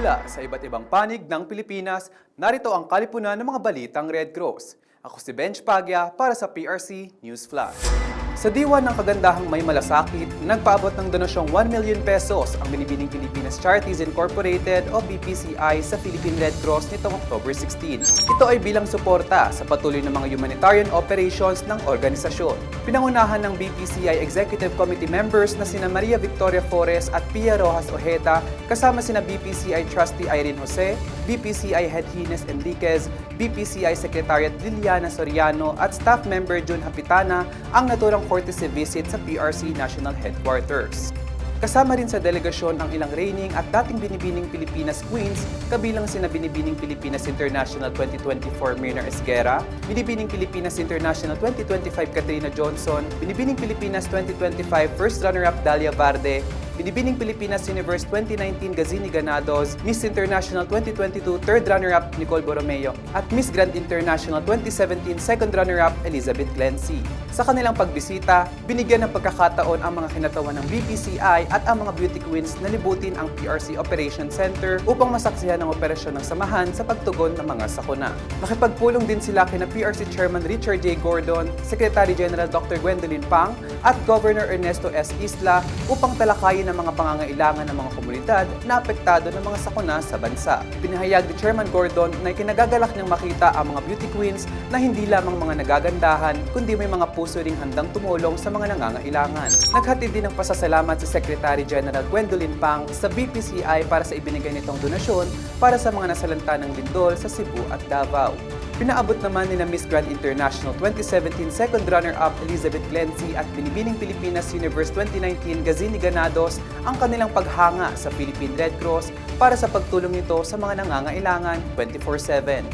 Mula sa iba't ibang panig ng Pilipinas, narito ang kalipunan ng mga balitang Red Cross. Ako si Bench Pagya para sa PRC News Flash. Sa diwa ng kagandahang may malasakit, nagpaabot ng donasyong 1 million pesos ang Binibining Pilipinas Charities Incorporated o BPCI sa Philippine Red Cross nitong October 16. Ito ay bilang suporta sa patuloy ng mga humanitarian operations ng organisasyon. Pinangunahan ng BPCI Executive Committee members na sina Maria Victoria Flores at Pia Rojas Ojeda kasama sina BPCI Trustee Irene Jose, BPCI Head Hines Enriquez, BPCI Secretariat Liliana Soriano at staff member June Hapitana ang naturang courtesy visit sa PRC National Headquarters. Kasama rin sa delegasyon ang ilang reigning at dating binibining Pilipinas Queens, kabilang sina Binibining Pilipinas International 2024 Myrna Esguera, Binibining Pilipinas International 2025 Katrina Johnson, Binibining Pilipinas 2025 First Runner-Up Dalia Varde, Binibining Pilipinas Universe 2019 Gazini Ganados, Miss International 2022 Third Runner-Up Nicole Borromeo, at Miss Grand International 2017 Second Runner-Up Elizabeth Clancy. Sa kanilang pagbisita, binigyan ng pagkakataon ang mga kinatawan ng BPCI at ang mga beauty queens na libutin ang PRC Operation Center upang masaksihan ang operasyon ng samahan sa pagtugon ng mga sakuna. Nakipagpulong din sila kina PRC Chairman Richard J. Gordon, Secretary General Dr. Gwendolyn Pang at Governor Ernesto S. Isla upang talakayin ang mga pangangailangan ng mga komunidad na apektado ng mga sakuna sa bansa. Pinahayag ni Chairman Gordon na kinagagalak niyang makita ang mga beauty queens na hindi lamang mga nagagandahan kundi may mga puso ring handang tumulong sa mga nangangailangan. Naghatid din ng pasasalamat si Secretary General Gwendolyn Pang sa BPCI para sa ibinigay nitong donasyon para sa mga nasalanta ng lindol sa Cebu at Davao. Pinaabot naman ni na Miss Grand International 2017 second runner-up Elizabeth Clancy at Binibining Pilipinas Universe 2019 Gazini Ganados ang kanilang paghanga sa Philippine Red Cross para sa pagtulong nito sa mga nangangailangan 24-7.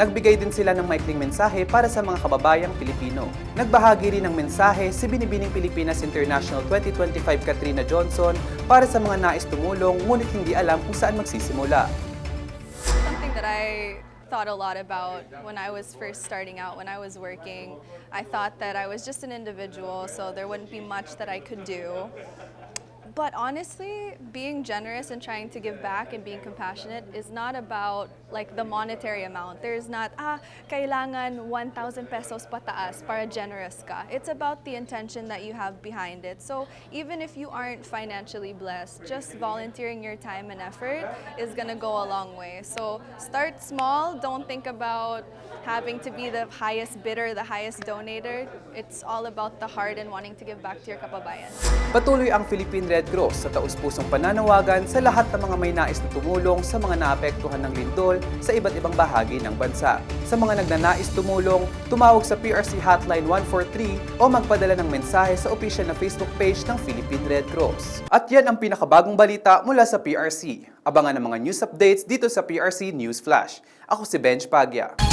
Nagbigay din sila ng maikling mensahe para sa mga kababayang Pilipino. Nagbahagi rin ng mensahe si Binibining Pilipinas International 2025 Katrina Johnson para sa mga nais tumulong ngunit hindi alam kung saan magsisimula. Something that I thought a lot about when I was first starting out, when I was working. I thought that I was just an individual, so there wouldn't be much that I could do. But honestly, being generous and trying to give back and being compassionate is not about like the monetary amount. There's not, ah, kailangan 1,000 pesos pataas para generous ka. It's about the intention that you have behind it. So even if you aren't financially blessed, just volunteering your time and effort is gonna go a long way. So start small. Don't think about having to be the highest bidder, the highest donator. It's all about the heart and wanting to give back to your kababayan. Patuloy ang Philippine Red Cross sa taus-pusong pananawagan sa lahat ng mga may nais na tumulong sa mga naapektuhan ng lindol sa iba't ibang bahagi ng bansa. Sa mga nagnanais tumulong, tumawag sa PRC Hotline 143 o magpadala ng mensahe sa official na Facebook page ng Philippine Red Cross. At yan ang pinakabagong balita mula sa PRC. Abangan ang mga news updates dito sa PRC News Flash. Ako si Benj Pagya.